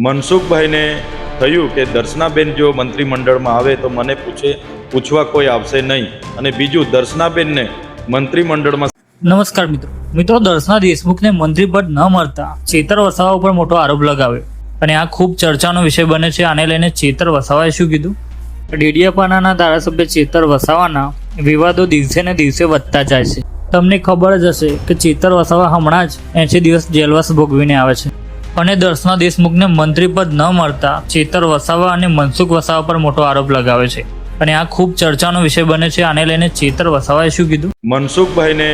મનસુખભાઈને થયું કે દર્શનાબેન જો મંત્રીમંડળમાં આવે તો મને પૂછે, પૂછવા કોઈ આવશે નહીં. અને બીજું, દર્શનાબેનને મંત્રીમંડળમાં નમસ્કાર મિત્રો. મિત્રો, દર્શના દેશમુખને મંત્રી પદ ન મળતા ચેતર વસાવા ઉપર મોટો આરોપ લગાવ્યો. અને આ ખૂબ ચર્ચાનો વિષય બને છે, આને લઈને ચેતર વસાવાએ શું કીધું? ડેડિયાપાડાના ધારાસભ્ય ચેતર વસાવાના વિવાદો દિવસે ને દિવસે વધતા જાય છે. તમને ખબર જ હશે કે ચેતર વસાવા હમણાં જ એંશી દિવસ જેલવાસ ભોગવીને આવે છે. અને દર્શના દેશમુખને મંત્રી પદ ન મળતા ચેતર વસાવા અને મનસુખ વસાવા પર મોટો આરોપ લગાવે છે. અને આ ખૂબ ચર્ચાનો વિષય બને છે, આને લઈને ચેતર વસાવાએ શું કીધું? મનસુખભાઈને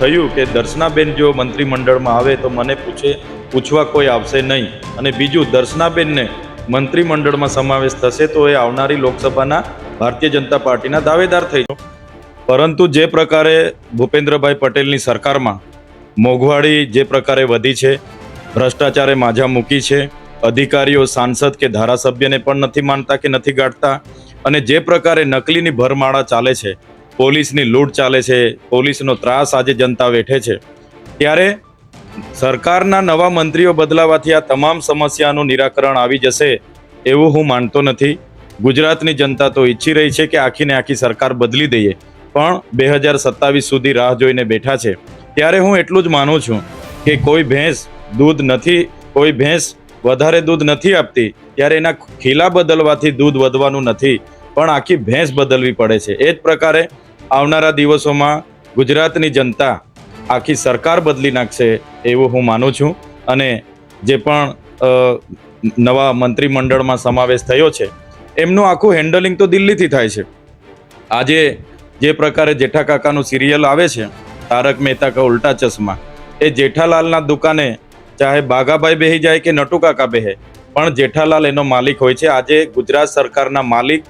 થયું કે દર્શનાબેન જો મંત્રીમંડળમાં આવે તો મને પૂછે, પૂછવા કોઈ આવશે નહીં. અને બીજું, દર્શનાબેનને મંત્રીમંડળમાં સમાવેશ થશે તો એ આવનારી લોકસભાના ભારતીય જનતા પાર્ટીના દાવેદાર થઈ પરંતુ જે પ્રકારે ભૂપેન્દ્રભાઈ પટેલની સરકારમાં મોંઘવારી જે પ્રકારે વધી છે ભ્રષ્ટાચારે માજા મૂકી છે. અધિકારીઓ, સાંસદ કે ધારાસભ્યને પણ નથી માનતા કે નથી ગાંઠતા અને જે પ્રકારે નકલીની ભરમાળા ચાલે છે, પોલીસની લૂંટ ચાલે છે, પોલીસનો ત્રાસ આજે જનતા વેઠે છે. ત્યારે સરકારના નવા મંત્રીઓ બદલાવાથી આ તમામ સમસ્યાનું નિરાકરણ આવી જશે એવું હું માનતો નથી. ગુજરાતની જનતા તો ઈચ્છી રહી છે કે આખીને આખી સરકાર બદલી દઈએ. પણ બે હજાર સત્તાવીસ સુધી રાહ જોઈને બેઠા છે. ત્યારે હું એટલું જ માનું છું કે કોઈ ભેંસ દૂધ નથી, કોઈ ભેંસ વધારે દૂધ નથી આપતી, ત્યારે એના ખીલા બદલવાથી દૂધ વધવાનું નથી. પણ આખી ભેંસ બદલવી પડે છે. એ જ પ્રકારે આવનારા દિવસોમાં ગુજરાતની જનતા આખી સરકાર બદલી નાખશે એવું હું માનું છું. અને જે પણ નવા મંત્રીમંડળમાં સમાવેશ થયો છે, એમનું આખું હેન્ડલિંગ તો દિલ્હીથી થાય છે. આજે જે પ્રકારે જેઠા કાકાનું સિરિયલ આવે છે, તારક મહેતા કા ઉલ્ટા ચશ્મા, એ જેઠાલાલના દુકાને ચાહે બાઘાભાઈ બેહી જાય કે નટુ કાકા બેહે, પણ જેઠાલાલ એનો માલિક હોય છે. આજે ગુજરાત સરકારના માલિક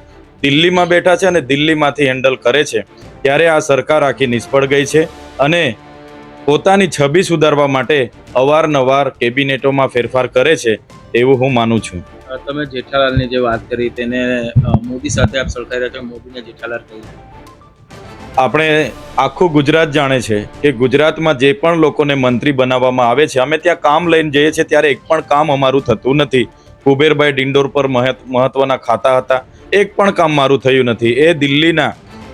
દિલ્હીમાં બેઠા છે અને દિલ્હીમાંથી હેન્ડલ કરે છે. ત્યારે આ સરકાર આખી નિષ્ફળ ગઈ છે અને પોતાની છબી સુધારવા માટે અવારનવાર કેબિનેટોમાં ફેરફાર કરે છે એવું હું માનું છું. તમે જેઠાલાલની જે વાત કરી, તેને મોદી સાથે આપ સરખાઈ રહ્યા છો, મોદીને જેઠાલાલ કહી આપણે આખું ગુજરાત જાણે છે કે ગુજરાતમાં જે પણ લોકોને મંત્રી બનાવવામાં આવે છે, અમે ત્યાં કામ લઈને જઈએ છીએ ત્યારે એક પણ કામ અમારું થતું નથી. કુબેરભાઈ ડિંડોર પર મહત્- મહત્વના ખાતા હતા. એક પણ કામ મારું થયું નથી. એ દિલ્હીના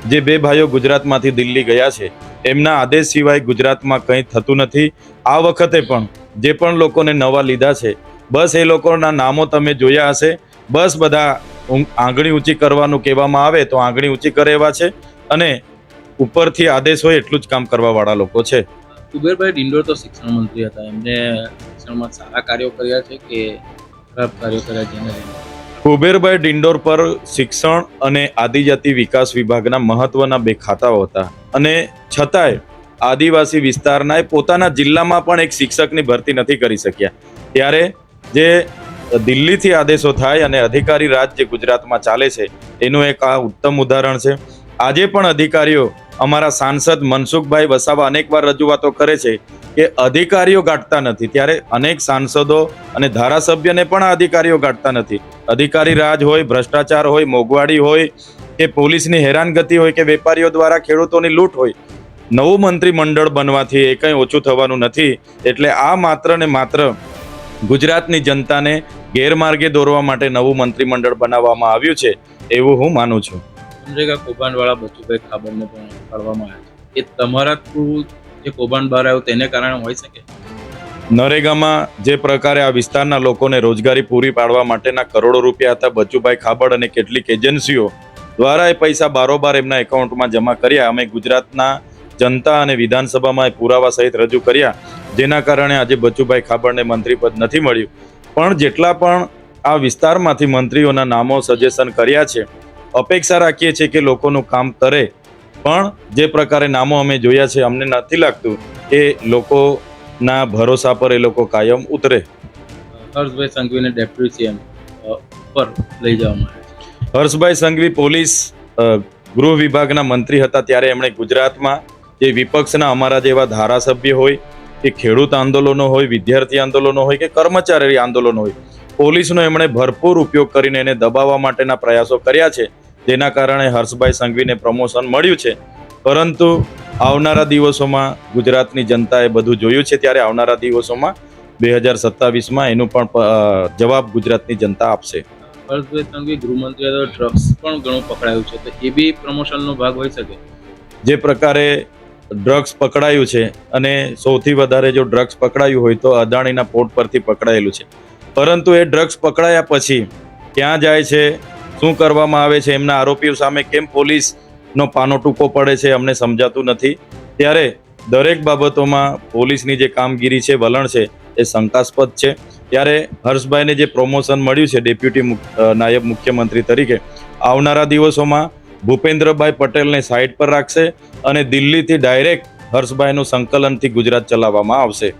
જે બે ભાઈઓ ગુજરાતમાંથી દિલ્હી ગયા છે, એમના આદેશ સિવાય ગુજરાતમાં કંઈ થતું નથી. આ વખતે પણ જે પણ લોકોને નવા લીધા છે, બસ એ લોકોના નામો તમે જોયા હશે. બસ બધા આંગળી ઊંચી કરવાનું કહેવામાં આવે તો આંગળી ઊંચી કરે એવા છે. અને ઉપરથી આદેશ હોય એટલું જ કામ કરવાવાળા લોકો છે. કુબેરભાઈ ડિંડોર તો શિક્ષણ મંત્રી હતા. એમને શિક્ષણમાં સારા કાર્યો કર્યા છે કે ખરાબ કાર્યો કર્યા લઈને કુબેરભાઈ ડિંડોર પર શિક્ષણ અને આદિજાતિ વિકાસ વિભાગના મહત્વના બે ખાતાઓ હતા. અને છતાંય આદિવાસી વિસ્તારના પોતાના જિલ્લામાં પણ એક શિક્ષકની ભરતી નથી કરી શક્યા. ત્યારે જે દિલ્હીથી આદેશો થાય અને અધિકારી રાજ જે ગુજરાતમાં ચાલે છે એનું એક આ ઉત્તમ ઉદાહરણ છે. આજે પણ અધિકારીઓ અમારા સાંસદ મનસુખભાઈ વસાવા અનેકવાર રજૂઆતો કરે છે કે અધિકારીઓ ગાંઠતા નથી. ત્યારે અનેક સાંસદો અને ધારાસભ્યને પણ અધિકારીઓ ગાંઠતા નથી. અધિકારી રાજ હોય, ભ્રષ્ટાચાર હોય મોંઘવાડી હોય, કે પોલીસની હેરાનગતિ હોય, કે વેપારીઓ દ્વારા ખેડૂતોની લૂંટ હોય. નવું મંત્રીમંડળ બનવાથી એ કંઈ ઓછું થવાનું નથી. એટલે આ માત્ર ને માત્ર ગુજરાતની જનતાને ગેરમાર્ગે દોરવા માટે નવું મંત્રીમંડળ બનાવવામાં આવ્યું છે, એવું હું માનું છું. મનરેગા કૌભાંડવાળા બચુભાઈ ખાબરને પણ કાઢવામાં આવ્યા છે એ તમારા થ્રુ જે કૌભાંડ બહાર આવ્યું તેને કારણે હોઈ શકે? નરેગામાં જે પ્રકારે આ વિસ્તારના લોકોને રોજગારી પૂરી પાડવા માટેના કરોડો રૂપિયા હતા, બચુભાઈ ખાબડ અને કેટલીક એજન્સીઓ દ્વારા એ પૈસા બારોબાર એમના એકાઉન્ટમાં જમા કર્યા. અમે ગુજરાતના જનતા અને વિધાનસભામાં એ પુરાવા સહિત રજૂ કર્યા. જેના કારણે આજે બચુભાઈ ખાબડને મંત્રીપદ નથી મળ્યું. પણ જેટલા પણ આ વિસ્તારમાંથી મંત્રીઓના નામો સજેશન કર્યા છે અપેક્ષા રાખીએ છીએ કે લોકોનું કામ કરે પણ જે પ્રકારે નામો અમે જોયા છે અમને નથી લાગતું કે લોકોના ભરોસા પર એ લોકો કાયમ ઉતરે. હર્ષભાઈ સંઘવીને ડેપ્યુટી સીએમ પર લઈ જવામાં આવ્યા હર્ષભાઈ સંઘવી પોલીસ ગૃહ વિભાગના મંત્રી હતા ત્યારે એમણે ગુજરાતમાં જે વિપક્ષના અમારા જેવા ધારાસભ્ય હોય કે ખેડૂત આંદોલનો હોય વિદ્યાર્થી આંદોલનો હોય કે કર્મચારી આંદોલનો હોય પોલીસનો એમણે ભરપૂર ઉપયોગ કરીને એને દબાવવા માટેના પ્રયાસો કર્યા છે. જેના કારણે હર્ષભાઈ સંઘવીને પ્રમોશન મળ્યું છે. પરંતુ આવનારા દિવસોમાં ગુજરાતની જનતાએ બધું જોયું છે ત્યારે આવનારા દિવસોમાં બે હજાર સત્તાવીસમાં એનું પણ જવાબ ગુજરાતની જનતા આપશે. હર્ષભાઈ સંઘવી ગૃહમંત્રી ડ્રગ્સ પણ ઘણું પકડાયું છે તો એ બી પ્રમોશનનો ભાગ હોઈ શકે? જે પ્રકારે ડ્રગ્સ પકડાયું છે અને સૌથી વધારે જો ડ્રગ્સ પકડાયું હોય તો અદાણીના પોર્ટ પરથી પકડાયેલું છે. પરંતુ એ ડ્રગ્સ પકડાયા પછી ક્યાં જાય છે? શું કરવામાં આવે છે એમના આરોપીઓ સામે કેમ પોલીસનો પાનો ટૂંકો પડે છે અમને સમજાતું નથી. ત્યારે દરેક બાબતોમાં પોલીસની જે કામગીરી છે વલણ છે એ શંકાસ્પદ છે. ત્યારે હર્ષભાઈને જે પ્રમોશન મળ્યું છે ડેપ્યુટી નાયબ મુખ્યમંત્રી તરીકે આવનારા દિવસોમાં ભૂપેન્દ્રભાઈ પટેલને સાઈડ પર રાખશે અને દિલ્હીથી ડાયરેક્ટ હર્ષભાઈનું સંકલનથી ગુજરાત ચલાવવામાં આવશે.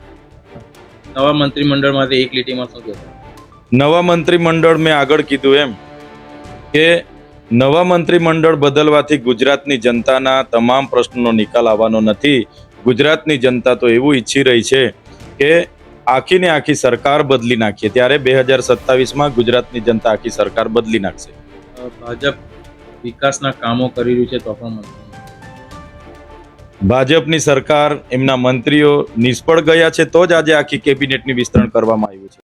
નવા મંત્રીમંડળમાંથી એક લીટીમાં શું નવા મંત્રીમંડળ મેં આગળ કીધું એમ કે નવા મંત્રીમંડળ બદલવાથી ગુજરાતની જનતાના તમામ પ્રશ્નોનો નિકાલ આવવાનો નથી. ગુજરાતની જનતા તો એવું ઈચ્છી રહી છે કે આખીને આખી સરકાર બદલી નાખીએ. ત્યારે બે હજાર સત્તાવીસમાં ગુજરાતની જનતા આખી સરકાર બદલી નાખશે. ભાજપ વિકાસના કામો કરી રહ્યું છે તો પણ ભાજપની સરકાર એમના મંત્રીઓ નિષ્ફળ ગયા છે તો જ આજે આખી કેબિનેટની વિસ્તરણ કરવામાં આવ્યું છે.